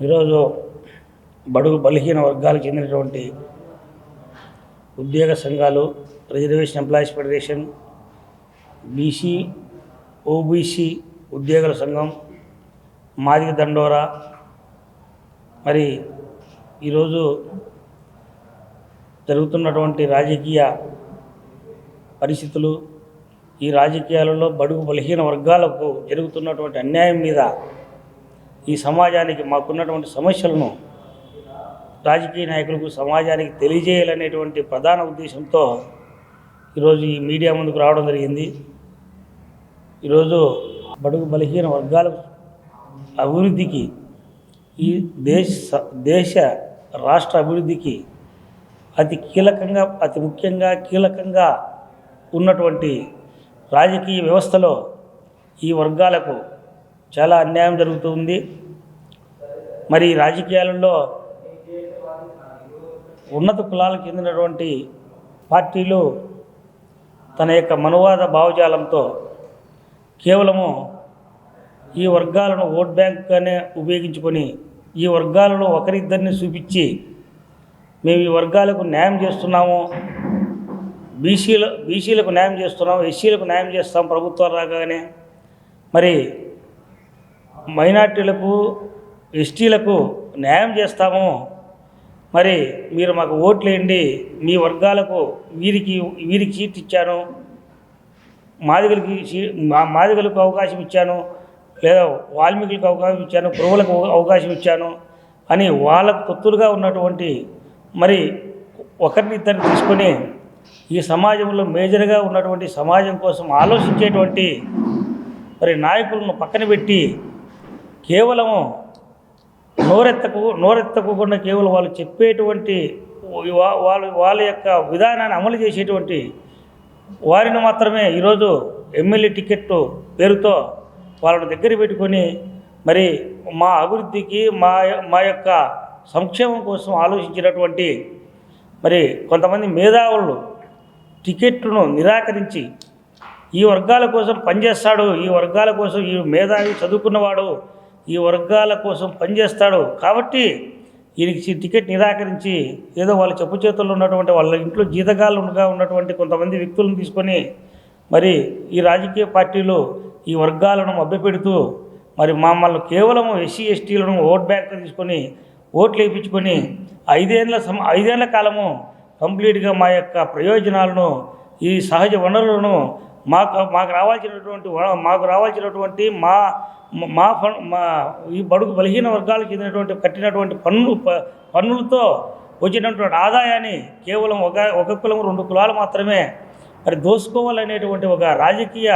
ఈరోజు బడుగు బలహీన వర్గాలకు చెందినటువంటి ఉద్యోగ సంఘాలు reservation employees federation BC OBC ఉద్యోగుల సంఘం మాదిగ దండోరా మరి ఈరోజు జరుగుతున్నటువంటి రాజకీయ పరిస్థితులు ఈ రాజకీయాలలో బడుగు బలహీన వర్గాలకు జరుగుతున్నటువంటి అన్యాయం మీద ఈ సమాజానికి మాకున్నటువంటి సమస్యలను రాజకీయ నాయకులకు సమాజానికి తెలియజేయాలనేటువంటి ప్రధాన ఉద్దేశంతో ఈరోజు ఈ మీడియా ముందుకు రావడం జరిగింది. ఈరోజు బడుగు బలహీన వర్గాల అభివృద్ధికి ఈ దేశ దేశ రాష్ట్ర అభివృద్ధికి అతి కీలకంగా అతి ముఖ్యంగా కీలకంగా ఉన్నటువంటి రాజకీయ వ్యవస్థలో ఈ వర్గాలకు చాలా అన్యాయం జరుగుతుంది మరి రాజకీయాలలో ఉన్నత కులాలకు చెందినటువంటి పార్టీలు తన యొక్క మనువాద భావజాలంతో కేవలము ఈ వర్గాలను ఓట్ బ్యాంక్గానే ఉపయోగించుకొని ఈ వర్గాలలో ఒకరిద్దరిని చూపించి మేము ఈ వర్గాలకు న్యాయం చేస్తున్నాము బీసీల బీసీలకు న్యాయం చేస్తున్నాం ఎస్సీలకు న్యాయం చేస్తాం ప్రభుత్వాలు రాగానే. మరి మైనార్టీలకు ఎస్టీలకు న్యాయం చేస్తాము. మరి మీరు మాకు ఓట్లేయండి మీ వర్గాలకు వీరికి వీరికి సీట్ ఇచ్చాను. మాదిగలకి సీ- మా మాదిగలకు అవకాశం ఇచ్చాను. లేదా వాల్మీకులకు అవకాశం ఇచ్చాను. కురువులకు అవకాశం ఇచ్చాను. అని వాళ్ళకు తొత్తులుగా ఉన్నటువంటి మరి ఒకరిని ఇద్దరిని తీసుకొని ఈ సమాజంలో మేజర్గా ఉన్నటువంటి సమాజం కోసం ఆలోచించేటువంటి మరి నాయకులను పక్కన పెట్టి కేవలము నోరెత్తకు నోరెత్తకుండా కేవలం వాళ్ళు చెప్పేటువంటి వాళ్ళ వాళ్ళ యొక్క విధానాన్ని అమలు చేసేటువంటి వారిని మాత్రమే ఈరోజు ఎమ్మెల్యే టికెట్ పేరుతో వాళ్ళని దగ్గర పెట్టుకొని మరి మా అభివృద్ధికి మా మా యొక్క సంక్షేమం కోసం ఆలోచించినటువంటి మరి కొంతమంది మేధావులు టికెట్ను నిరాకరించి ఈ వర్గాల కోసం పనిచేస్తాడు ఈ వర్గాల కోసం ఈ మేధావి చదువుకున్నవాడు ఈ వర్గాల కోసం పనిచేస్తాడు. కాబట్టి ఈయనకి టికెట్ నిరాకరించి ఏదో వాళ్ళ చెప్పు చేతుల్లో ఉన్నటువంటి వాళ్ళ ఇంట్లో జీతగాళ్ళుగా ఉన్నటువంటి కొంతమంది వ్యక్తులను తీసుకొని మరి ఈ రాజకీయ పార్టీలు ఈ వర్గాలను మభ్యపెడుతూ మరి మమ్మల్ని కేవలం ఎస్సీ ఎస్టీలను ఓట్ బ్యాంక్ తీసుకొని ఓట్లు వేయించుకొని ఐదేళ్ళ సమ ఐదేళ్ళ కాలము కంప్లీట్గా మా యొక్క ప్రయోజనాలను ఈ సహజ వనరులను మాకు మాకు రావాల్సినటువంటి మాకు రావాల్సినటువంటి మా మా ఫ మా ఈ బడుగు బలహీన వర్గాలకు చెందినటువంటి కట్టినటువంటి పన్ను ప- పన్నులతో వచ్చినటువంటి ఆదాయాన్ని కేవలం ఒక ఒక కులం రెండు కులాలు మాత్రమే మరి దోసుకోవాలనేటువంటి ఒక రాజకీయ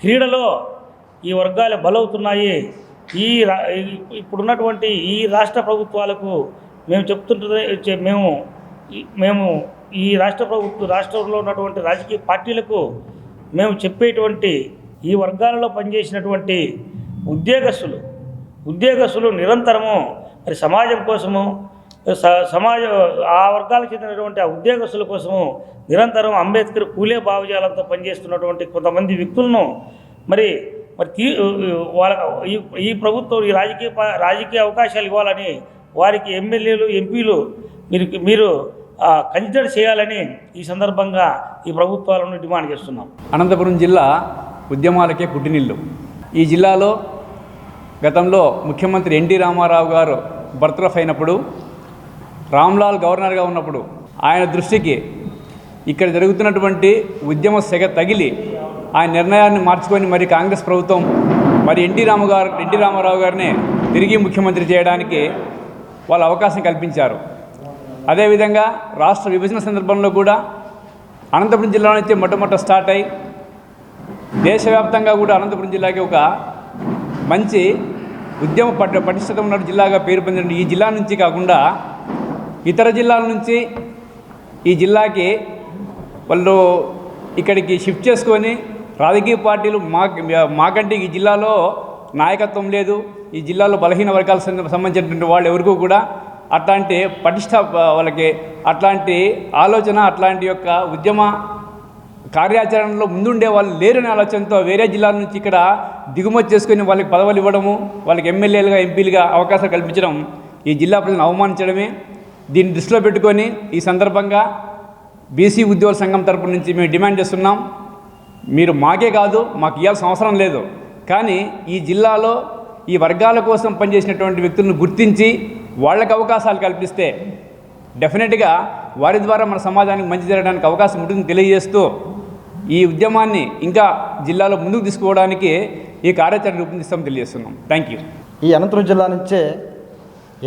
క్రీడలో ఈ వర్గాలు బలవుతున్నాయి. ఈ రా- ఇప్పుడున్నటువంటి ఈ రాష్ట్ర ప్రభుత్వాలకు మేము చెప్తుంటే మేము మేము ఈ రాష్ట్ర ప్రభుత్వ రాష్ట్రంలో ఉన్నటువంటి రాజకీయ పార్టీలకు మేము చెప్పేటువంటి ఈ వర్గాలలో పనిచేసినటువంటి ఉద్యోగస్తులు ఉద్యోగస్తులు నిరంతరము మరి సమాజం కోసము స- సమాజ ఆ వర్గాలకు చెందినటువంటి ఆ ఉద్యోగస్తుల కోసము నిరంతరం అంబేద్కర్ కూలే భావజాలంతో పనిచేస్తున్నటువంటి కొంతమంది వ్యక్తులను మరి మరి తీ వాళ్ళ ఈ ఈ ప్రభుత్వం ఈ రాజకీయ రాజకీయ అవకాశాలు ఇవ్వాలని వారికి ఎమ్మెల్యేలు ఎంపీలు మీరు మీరు కన్సిడర్ చేయాలని ఈ సందర్భంగా ఈ ప్రభుత్వాలను డిమాండ్ చేస్తున్నాం. అనంతపురం జిల్లా ఉద్యమాలకే పుట్టినిల్లు. ఈ జిల్లాలో గతంలో ముఖ్యమంత్రి ఎన్టీ రామారావు గారు బర్త్రఫ్ అయినప్పుడు రామ్లాల్ గవర్నర్గా ఉన్నప్పుడు ఆయన దృష్టికి ఇక్కడ జరుగుతున్నటువంటి ఉద్యమ సెగ తగిలి ఆయన నిర్ణయాన్ని మార్చుకొని మరి కాంగ్రెస్ ప్రభుత్వం మరి ఎన్టీ రామ గారు ఎన్టీ రామారావు గారిని తిరిగి ముఖ్యమంత్రి చేయడానికి వాళ్ళు అవకాశం కల్పించారు. అదేవిధంగా రాష్ట్ర విభజన సందర్భంలో కూడా అనంతపురం జిల్లా నుంచి మొట్టమొదట స్టార్ట్ అయి దేశవ్యాప్తంగా కూడా అనంతపురం జిల్లాకి ఒక మంచి ఉద్యమ పట్ పటిష్టత ఉన్న జిల్లాగా పేరు పొందిన ఈ జిల్లా నుంచి కాకుండా ఇతర జిల్లాల నుంచి ఈ జిల్లాకి వాళ్ళు ఇక్కడికి షిఫ్ట్ చేసుకొని రాజకీయ పార్టీలు మా మాకంటే ఈ జిల్లాలో నాయకత్వం లేదు ఈ జిల్లాలో బలహీన వర్గాలకు సంబంధించినటువంటి వాళ్ళు ఎవరికూ కూడా అట్లాంటి పటిష్ట వాళ్ళకి అట్లాంటి ఆలోచన అట్లాంటి యొక్క ఉద్యమ కార్యాచరణలో ముందుండే వాళ్ళు లేరనే ఆలోచనతో వేరే జిల్లాల నుంచి ఇక్కడ దిగుమతి చేసుకుని వాళ్ళకి పదవులు ఇవ్వడము వాళ్ళకి ఎమ్మెల్యేలుగా ఎంపీలుగా అవకాశం కల్పించడం ఈ జిల్లా ప్రజలను అవమానించడమే. దీన్ని దృష్టిలో పెట్టుకొని ఈ సందర్భంగా బీసీ ఉద్యోగ సంఘం తరపు నుంచి మేము డిమాండ్ చేస్తున్నాం. మీరు మాకే కాదు మాకు ఇవ్వాల్సిన అవసరం లేదు. కానీ ఈ జిల్లాలో ఈ వర్గాల కోసం పనిచేసినటువంటి వ్యక్తులను గుర్తించి వాళ్ళకి అవకాశాలు కల్పిస్తే డెఫినెట్గా వారి ద్వారా మన సమాజానికి మంచి జరగడానికి అవకాశం ఉంటుందని తెలియజేస్తూ ఈ ఉద్యమాన్ని ఇంకా జిల్లాలో ముందుకు తీసుకోవడానికి ఈ కార్యాచరణ రూపొందిస్తామని తెలియజేస్తున్నాం. థ్యాంక్ యూ ఈ అనంతపురం జిల్లా నుంచే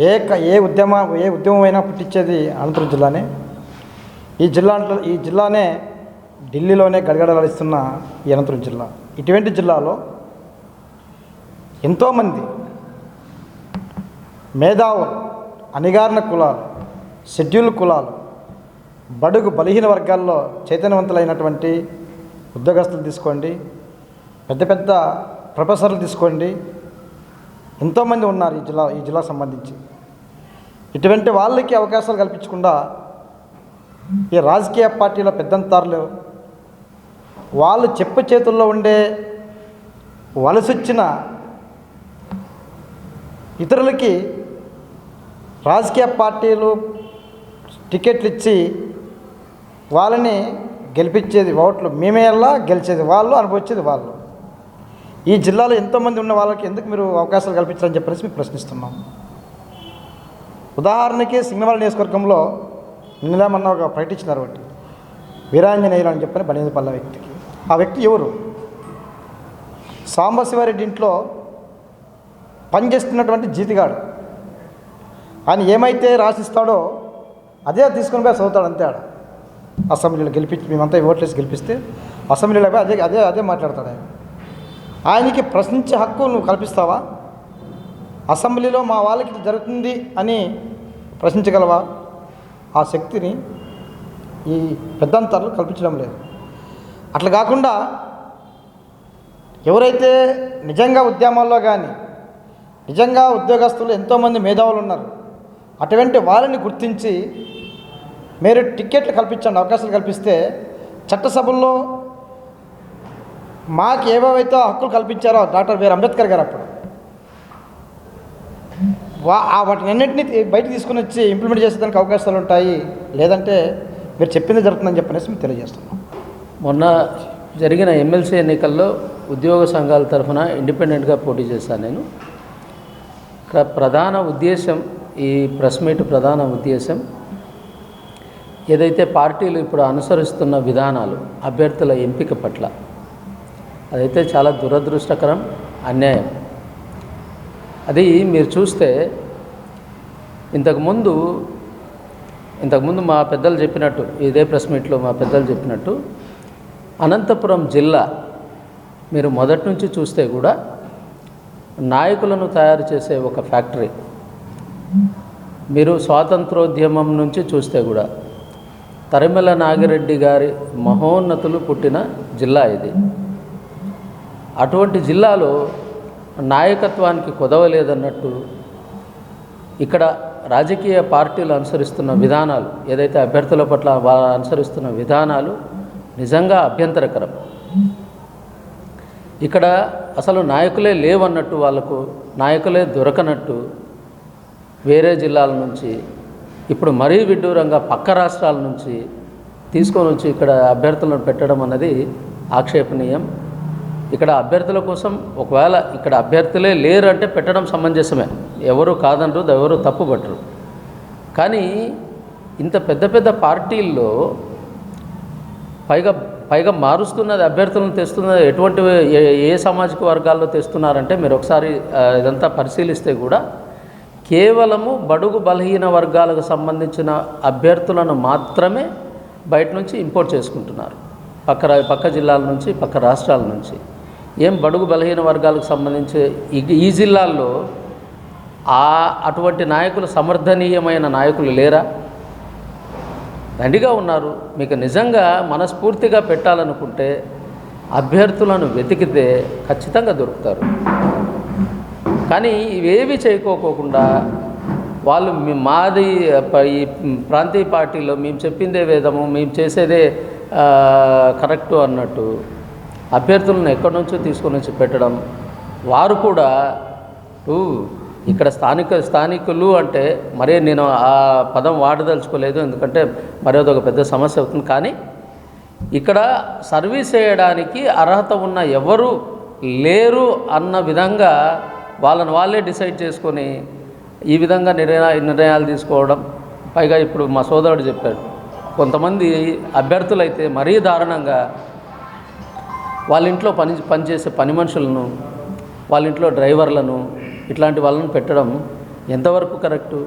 ఏ ఏ ఉద్యమ ఏ ఉద్యమమైనా పుట్టించేది అనంతపురం జిల్లానే. ఈ జిల్లా ఈ జిల్లానే ఢిల్లీలోనే గడగడలాడిస్తున్న ఈ అనంతపురం జిల్లా. ఇటువంటి జిల్లాలో ఎంతోమంది మేధావులు అణిగారిన కులాలు షెడ్యూల్ కులాలు బడుగు బలహీన వర్గాల్లో చైతన్యవంతులైనటువంటి ఉద్యోగస్తులు తీసుకోండి పెద్ద పెద్ద ప్రొఫెసర్లు తీసుకోండి. ఎంతోమంది ఉన్నారు ఈ జిల్లా ఈ జిల్లాకు సంబంధించి. ఇటువంటి వాళ్ళకి అవకాశాలు కల్పించకుండా ఈ రాజకీయ పార్టీల పెద్దంతారులు వాళ్ళు చెప్పు చేతుల్లో ఉండే వలసొచ్చిన ఇతరులకి రాజకీయ పార్టీలు టికెట్లు ఇచ్చి వాళ్ళని గెలిపించేది ఓట్లు మేమేలా గెలిచేది వాళ్ళు అనుభవించేది వాళ్ళు. ఈ జిల్లాలో ఎంతోమంది ఉన్న వాళ్ళకి ఎందుకు మీరు అవకాశాలు కల్పించాలని చెప్పేసి మేము ప్రశ్నిస్తున్నాం. ఉదాహరణకి సింగనమల నియోజకవర్గంలో నిన్నదేమన్నా ఒక ప్రకటించినారు ఒకటి. వీరాంజనేయులు అని చెప్పని బనేదిపల్ల వ్యక్తికి. ఆ వ్యక్తి ఎవరు? సాంబశివారెడ్డి ఇంట్లో పనిచేస్తున్నటువంటి జీతిగాడు. ఆయన ఏమైతే రాసిస్తాడో అదే తీసుకొని పోయి చదువుతాడు అంతే ఆడ. అసెంబ్లీలో గెలిపించి మేమంతా ఓట్లేసి గెలిపిస్తే అసెంబ్లీలో పోయి అదే అదే అదే మాట్లాడతాడు ఆయన. ఆయనకి ప్రశ్నించే హక్కు నువ్వు కల్పిస్తావా? అసెంబ్లీలో మా వాళ్ళకి జరుగుతుంది అని ప్రశ్నించగలవా? ఆ శక్తిని ఈ పెద్దంతర్లు కల్పించడం లేదు. అట్లా కాకుండా ఎవరైతే నిజంగా ఉద్యమాల్లో కానీ నిజంగా ఉద్యోగస్తులు ఎంతోమంది మేధావులు ఉన్నారు. అటువంటి వారిని గుర్తించి మీరు టికెట్లు కల్పించండి అవకాశాలు కల్పిస్తే చట్టసభల్లో మాకు ఏవేవైతే హక్కులు కల్పించారో డాక్టర్ బిఆర్ అంబేద్కర్ గారు అప్పుడు. వా వాటిని అన్నింటినీ బయట తీసుకుని వచ్చి ఇంప్లిమెంట్ చేసేదానికి అవకాశాలు ఉంటాయి. లేదంటే మీరు చెప్పింది జరుగుతుందని చెప్పనేసి మేము తెలియజేస్తున్నాం. మొన్న జరిగిన ఎమ్మెల్సీ ఎన్నికల్లో ఉద్యోగ సంఘాల తరఫున ఇండిపెండెంట్గా పోటీ చేశాను నేను. ప్రధాన ఉద్దేశం ఈ ప్రెస్ మీట్ ప్రధాన ఉద్దేశం ఏదైతే పార్టీలు ఇప్పుడు అనుసరిస్తున్న విధానాలు అభ్యర్థుల ఎంపిక పట్ల అదైతే చాలా దురదృష్టకరం అన్యాయం. అది మీరు చూస్తే ఇంతకుముందు ఇంతకుముందు మా పెద్దలు చెప్పినట్టు ఇదే ప్రెస్ మీట్లో మా పెద్దలు చెప్పినట్టు అనంతపురం జిల్లా మీరు మొదటి నుంచి చూస్తే కూడా నాయకులను తయారు చేసే ఒక ఫ్యాక్టరీ. మీరు స్వాతంత్రోద్యమం నుంచి చూస్తే కూడా తరిమల నాగిరెడ్డి గారి మహోన్నతులు పుట్టిన జిల్లా ఇది. అటువంటి జిల్లాలో నాయకత్వానికి కుదవలేదన్నట్టు ఇక్కడ రాజకీయ పార్టీలు అనుసరిస్తున్న విధానాలు ఏదైతే అభ్యర్థుల పట్ల వారు అనుసరిస్తున్న విధానాలు నిజంగా అభ్యంతరకరం. ఇక్కడ అసలు నాయకులే లేవన్నట్టు వాళ్ళకు నాయకులే దొరకనట్టు వేరే జిల్లాల నుంచి ఇప్పుడు మరీ విడ్డూరంగా పక్క రాష్ట్రాల నుంచి తీసుకొని వచ్చి ఇక్కడ అభ్యర్థులను పెట్టడం అన్నది ఆక్షేపణీయం. ఇక్కడ అభ్యర్థుల కోసం ఒకవేళ ఇక్కడ అభ్యర్థులే లేరు అంటే పెట్టడం సమంజసమే. ఎవరు కాదనరు ఎవరు తప్పుపట్టరు కానీ ఇంత పెద్ద పెద్ద పార్టీల్లో పైగా పైగా మారుస్తున్నది అభ్యర్థులను తెస్తున్నది ఎటువంటి ఏ సామాజిక వర్గాల్లో తెస్తున్నారంటే మీరు ఒకసారి ఇదంతా పరిశీలిస్తే కూడా కేవలము బడుగు బలహీన వర్గాలకు సంబంధించిన అభ్యర్థులను మాత్రమే బయట నుంచి ఇంపోర్ట్ చేసుకుంటున్నారు. పక్క పక్క జిల్లాల నుంచి పక్క రాష్ట్రాల నుంచి. ఏం బడుగు బలహీన వర్గాలకు సంబంధించి ఈ- ఈ జిల్లాల్లో ఆ అటువంటి నాయకులు సమర్థనీయమైన నాయకులు లేరా? దండిగా ఉన్నారు. మీకు నిజంగా మనస్ఫూర్తిగా పెట్టాలనుకుంటే అభ్యర్థులను వెతికితే ఖచ్చితంగా దొరుకుతారు. కానీ ఇవేవి చేయకోకుండా వాళ్ళు మాది ఈ ప్రాంతీయ పార్టీలో మేము చెప్పిందే వేదము మేము చేసేదే కరెక్టు అన్నట్టు అభ్యర్థులను ఎక్కడి నుంచో తీసుకొని వచ్చి పెట్టడం వారు కూడా ఊ, ఇక్కడ స్థానిక స్థానికులు అంటే మరే నేను ఆ పదం వాడదలుచుకోలేదు ఎందుకంటే మరి అదొక పెద్ద సమస్య అవుతుంది. కానీ ఇక్కడ సర్వీస్ చేయడానికి అర్హత ఉన్న ఎవరు లేరు అన్న విధంగా వాళ్ళని వాళ్ళే డిసైడ్ చేసుకొని ఈ విధంగా నిర్ణయ నిర్ణయాలు తీసుకోవడం. పైగా ఇప్పుడు మా సోదరుడు చెప్పాడు కొంతమంది అభ్యర్థులైతే మరీ దారుణంగా వాళ్ళ ఇంట్లో పని పనిచేసే పని మనుషులను వాళ్ళ ఇంట్లో డ్రైవర్లను ఇట్లాంటి వాళ్ళను పెట్టడం ఎంతవరకు కరెక్టు?